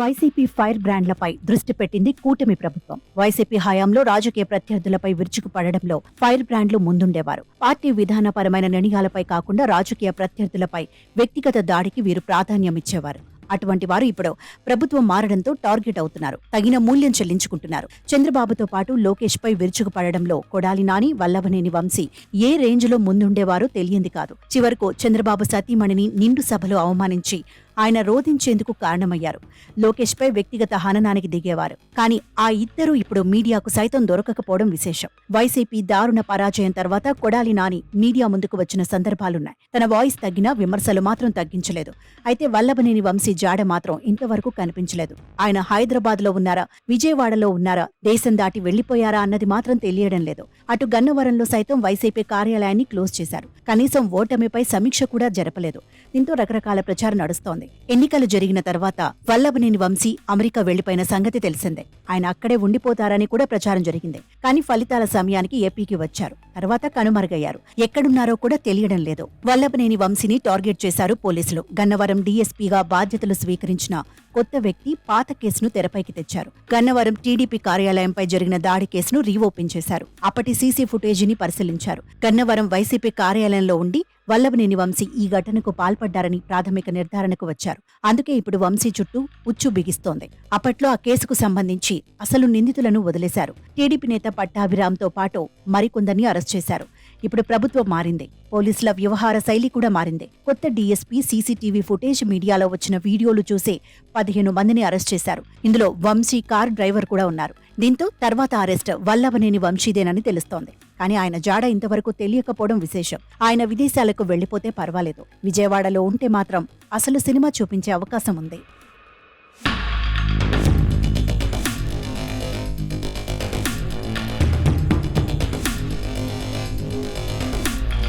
YCP fire బ్రాండ్లపై దృష్టి పెట్టింది కూటమి ప్రభుత్వం. వైసీపీ హయాంలో రాజకీయ ప్రత్యర్థులపై విరుచుకుపడడంలో ఫైర్ బ్రాండ్లు ముందుండేవారు. పార్టీ విధానపరమైన నిర్ణయాలపై కాకుండా రాజకీయ ప్రత్యర్థులపై వ్యక్తిగత దాడికి వీరు ప్రాధాన్యమిచ్చేవారు అటువంటి వారు ఇప్పుడు ప్రభుత్వం మారడంతో టార్గెట్ అవుతున్నారు. తగిన మూల్యం చెల్లించుకుంటున్నారు. చంద్రబాబుతో పాటు లోకేష్ పై విరుచుకుపడడంలో కొడాలి నాని వల్లభనేని వంశీ ఏ రేంజ్లో ముందుండేవారో తెలియంది కాదు. చివరకు చంద్రబాబు సతీమణిని నిండు సభలో అవమానించి ఆయన రోధించేందుకు కారణమయ్యారు. లోకేష్ పై వ్యక్తిగత హననానికి దిగేవారు. కానీ ఆ ఇద్దరూ ఇప్పుడు మీడియాకు సైతం దొరకకపోవడం విశేషం. వైసీపీ దారుణ పరాజయం తర్వాత కొడాలి నాని మీడియా ముందుకు వచ్చిన సందర్భాలున్నాయి. తన వాయిస్ తగ్గినా విమర్శలు మాత్రం తగ్గించలేదు. అయితే వల్లభనేని వంశీ జాడ మాత్రం ఇంతవరకు కనిపించలేదు. ఆయన హైదరాబాద్లో ఉన్నారా? విజయవాడలో ఉన్నారా? దేశం దాటి వెళ్ళిపోయారా అన్నది మాత్రం తెలియడం లేదు. అటు గన్నవరంలో సైతం వైసీపీ కార్యాలయాన్ని క్లోజ్ చేశారు. కనీసం ఓటమిపై సమీక్ష కూడా జరపలేదు. దీంతో రకరకాల ప్రచారం నడుస్తోంది. ఎన్నికలు జరిగిన తర్వాత వల్లభనేని వంశీ అమెరికా వెళ్ళిపోయిన సంగతి తెలిసిందే. ఆయన అక్కడే ఉండిపోతారని కూడా ప్రచారం జరిగింది. కానీ ఫలితాల సమయానికి ఏపీకి వచ్చారు. తర్వాత కనుమరుగయ్యారు. ఎక్కడున్నారో కూడా తెలియడం లేదు. వల్లభనేని వంశీని టార్గెట్ చేశారు పోలీసులు. గన్నవరం డీఎస్పీగా బాధ్యతలు స్వీకరించిన కొత్త వ్యక్తి పాత కేసును తెరపైకి తెచ్చారు. గన్నవరం టీడీపీ కార్యాలయంపై జరిగిన దాడి కేసును రీఓపెన్ చేశారు. అప్పటి సీసీ ఫుటేజీని పరిశీలించారు. గన్నవరం వైసీపీ కార్యాలయంలో ఉండి వల్లభనేని వంశీ ఈ ఘటనకు పాల్పడ్డారని ప్రాథమిక నిర్ధారణకు వచ్చారు. అందుకే ఇప్పుడు వంశీ చుట్టూ ఉచ్చు బిగిస్తోంది. అప్పట్లో ఆ కేసుకు సంబంధించి అసలు నిందితులను వదిలేశారు. టీడీపీ నేత పట్టాభిరామ్తో పాటు మరికొందరిని అరెస్ట్ చేశారు. ఇప్పుడు ప్రభుత్వం మారింది. పోలీసుల వ్యవహార శైలి కూడా మారింది. కొత్త డీఎస్పీ సీసీటీవీ ఫుటేజ్ మీడియాలో వచ్చిన వీడియోలు చూసే పదిహేను మందిని అరెస్ట్ చేశారు. ఇందులో వంశీ కార్ డ్రైవర్ కూడా ఉన్నారు. దీంతో తర్వాత అరెస్ట్ వల్లభనేని వంశీదేనని తెలుస్తోంది. కానీ ఆయన జాడ ఇంతవరకు తెలియకపోవడం విశేషం. ఆయన విదేశాలకు వెళ్ళిపోతే పర్వాలేదు. విజయవాడలో ఉంటే మాత్రం అసలు సినిమా చూపించే అవకాశం ఉంది.